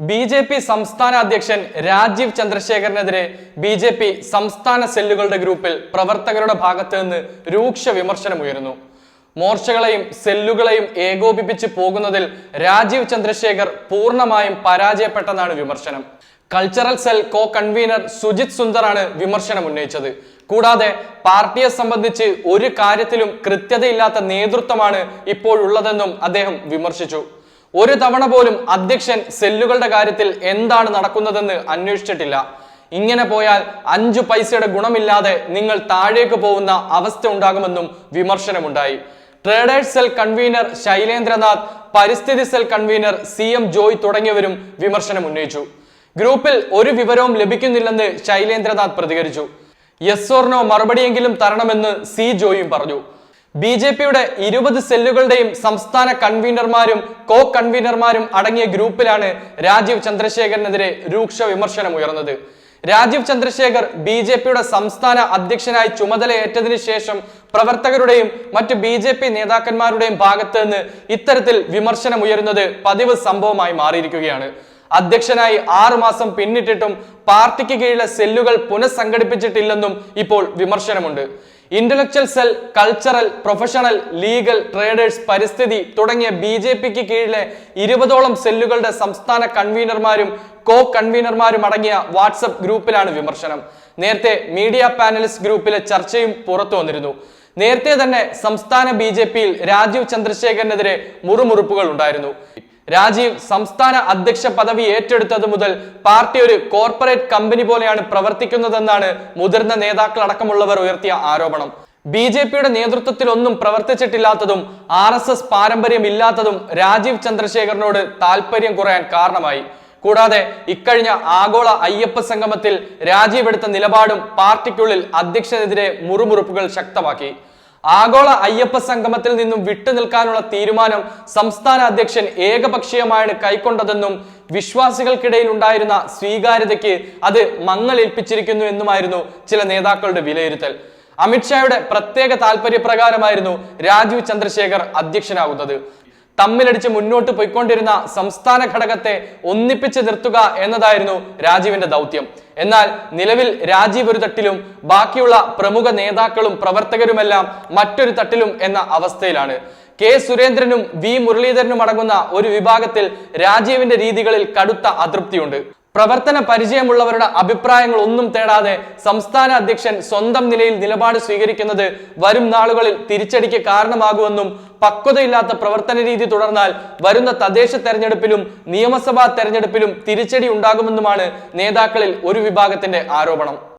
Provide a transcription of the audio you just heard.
B J P സംസ്ഥാന അധ്യക്ഷൻ രാജീവ് ചന്ദ്രശേഖരനെതിരെ ബി ജെ പി സംസ്ഥാന സെല്ലുകളുടെ ഗ്രൂപ്പിൽ പ്രവർത്തകരുടെ ഭാഗത്ത് നിന്ന് രൂക്ഷ വിമർശനമുയരുന്നു മോർച്ചകളെയും സെല്ലുകളെയും ഏകോപിപ്പിച്ച് പോകുന്നതിൽ രാജീവ് ചന്ദ്രശേഖർ പൂർണമായും പരാജയപ്പെട്ടെന്നാണ് വിമർശനം. Cultural cell co convener Sujith സുന്ദറാണ് വിമർശനം ഉന്നയിച്ചത്. കൂടാതെ പാർട്ടിയെ സംബന്ധിച്ച് ഒരു കാര്യത്തിലും കൃത്യതയില്ലാത്ത നേതൃത്വമാണ് ഇപ്പോഴുള്ളതെന്നും അദ്ദേഹം വിമർശിച്ചു. ഒരു തവണ പോലും അധ്യക്ഷൻ സെല്ലുകളുടെ കാര്യത്തിൽ എന്താണ് നടക്കുന്നതെന്ന് അന്വേഷിച്ചിട്ടില്ല. ഇങ്ങനെ പോയാൽ അഞ്ചു പൈസയുടെ ഗുണമില്ലാതെ നിങ്ങൾ താഴേക്ക് പോകുന്ന അവസ്ഥ ഉണ്ടാകുമെന്നും വിമർശനമുണ്ടായി. ട്രേഡേഴ്സ് സെൽ കൺവീനർ ശൈലേന്ദ്രനാഥ് പരിസ്ഥിതി cell convener C M Joy തുടങ്ങിയവരും വിമർശനം ഉന്നയിച്ചു. ഗ്രൂപ്പിൽ ഒരു വിവരവും ലഭിക്കുന്നില്ലെന്ന് ശൈലേന്ദ്രനാഥ് പ്രതികരിച്ചു. യെസ് ഓർണോ മറുപടിയെങ്കിലും തരണമെന്ന് സി ജോയും പറഞ്ഞു. ബി ജെ പിയുടെ ഇരുപത് സെല്ലുകളുടെയും സംസ്ഥാന കൺവീനർമാരും കോ കൺവീനർമാരും അടങ്ങിയ ഗ്രൂപ്പിലാണ് രാജീവ് ചന്ദ്രശേഖരനെതിരെ രൂക്ഷ വിമർശനം ഉയർന്നത്. രാജീവ് ചന്ദ്രശേഖർ ബി ജെ പിയുടെ സംസ്ഥാന അധ്യക്ഷനായി ചുമതലയേറ്റതിനു ശേഷം പ്രവർത്തകരുടെയും മറ്റ് ബി ജെ പി നേതാക്കന്മാരുടെയും ഭാഗത്ത് നിന്ന് ഇത്തരത്തിൽ വിമർശനം ഉയരുന്നത് പതിവ് സംഭവമായി മാറിയിരിക്കുകയാണ്. അധ്യക്ഷനായി ആറു മാസം പിന്നിട്ടിട്ടും പാർട്ടിക്ക് കീഴിലെ സെല്ലുകൾ പുനഃസംഘടിപ്പിച്ചിട്ടില്ലെന്നും ഇപ്പോൾ വിമർശനമുണ്ട്. Intellectual cell cultural professional legal traders പരിസ്ഥിതി തുടങ്ങിയ ബി ജെ പിക്ക് കീഴിലെ ഇരുപതോളം സെല്ലുകളുടെ സംസ്ഥാന കൺവീനർമാരും കോ കൺവീനർമാരും അടങ്ങിയ വാട്സപ്പ് ഗ്രൂപ്പിലാണ് വിമർശനം. നേരത്തെ മീഡിയ പാനലിസ്റ്റ് ഗ്രൂപ്പിലെ ചർച്ചയും പുറത്തു വന്നിരുന്നു. നേരത്തെ തന്നെ സംസ്ഥാന ബി ജെ പിയിൽ രാജീവ് ചന്ദ്രശേഖരനെതിരെ മുറുമുറുപ്പുകൾ ഉണ്ടായിരുന്നു. രാജീവ് സംസ്ഥാന അധ്യക്ഷ പദവി ഏറ്റെടുത്തത് മുതൽ പാർട്ടി ഒരു കോർപ്പറേറ്റ് കമ്പനി പോലെയാണ് പ്രവർത്തിക്കുന്നതെന്നാണ് മുതിർന്ന നേതാക്കൾ അടക്കമുള്ളവർ ഉയർത്തിയ ആരോപണം. ബി ജെ പിയുടെ നേതൃത്വത്തിൽ ഒന്നും പ്രവർത്തിച്ചിട്ടില്ലാത്തതും ആർ എസ് എസ് പാരമ്പര്യമില്ലാത്തതും രാജീവ് ചന്ദ്രശേഖരനോട് താല്പര്യം കുറയാൻ കാരണമായി. കൂടാതെ ഇക്കഴിഞ്ഞ ആഗോള അയ്യപ്പ സംഗമത്തിൽ രാജീവ് എടുത്ത നിലപാടും പാർട്ടിക്കുള്ളിൽ അധ്യക്ഷനെതിരെ മുറുമുറുപ്പുകൾ ശക്തമാക്കി. ആഗോള അയ്യപ്പ സംഗമത്തിൽ നിന്നും വിട്ടുനിൽക്കാനുള്ള തീരുമാനം സംസ്ഥാന അധ്യക്ഷൻ ഏകപക്ഷീയമായാണ് കൈക്കൊണ്ടതെന്നും വിശ്വാസികൾക്കിടയിൽ ഉണ്ടായിരുന്ന സ്വീകാര്യതയ്ക്ക് അത് മങ്ങലേൽപ്പിച്ചിരിക്കുന്നു എന്നുമായിരുന്നു ചില നേതാക്കളുടെ വിലയിരുത്തൽ. അമിത്ഷായുടെ പ്രത്യേക താല്പര്യപ്രകാരമായിരുന്നു രാജീവ് ചന്ദ്രശേഖർ അധ്യക്ഷനാകുന്നത്. തമ്മിലടിച്ച് മുന്നോട്ട് പോയിക്കൊണ്ടിരുന്ന സംസ്ഥാന ഘടകത്തെ ഒന്നിപ്പിച്ച് നിർത്തുക എന്നതായിരുന്നു രാജീവിന്റെ ദൗത്യം. എന്നാൽ നിലവിൽ രാജീവ് ഒരു തട്ടിലും ബാക്കിയുള്ള പ്രമുഖ നേതാക്കളും പ്രവർത്തകരുമെല്ലാം മറ്റൊരു തട്ടിലും എന്ന അവസ്ഥയിലാണ്. കെ സുരേന്ദ്രനും വി മുരളീധരനും അടങ്ങുന്ന ഒരു വിഭാഗത്തിൽ രാജീവിന്റെ രീതികളിൽ കടുത്ത അതൃപ്തിയുണ്ട്. പ്രവർത്തന പരിചയമുള്ളവരുടെ അഭിപ്രായങ്ങൾ ഒന്നും തേടാതെ സംസ്ഥാന അധ്യക്ഷൻ സ്വന്തം നിലയിൽ നിലപാട് സ്വീകരിക്കുന്നത് വരും നാളുകളിൽ തിരിച്ചടിക്ക് കാരണമാകുമെന്നും പക്വതയില്ലാത്ത പ്രവർത്തന രീതി തുടർന്നാൽ വരുന്ന തദ്ദേശ തെരഞ്ഞെടുപ്പിലും നിയമസഭാ തെരഞ്ഞെടുപ്പിലും തിരിച്ചടി ഉണ്ടാകുമെന്നുമാണ് നേതാക്കളിൽ ഒരു വിഭാഗത്തിന്റെ ആരോപണം.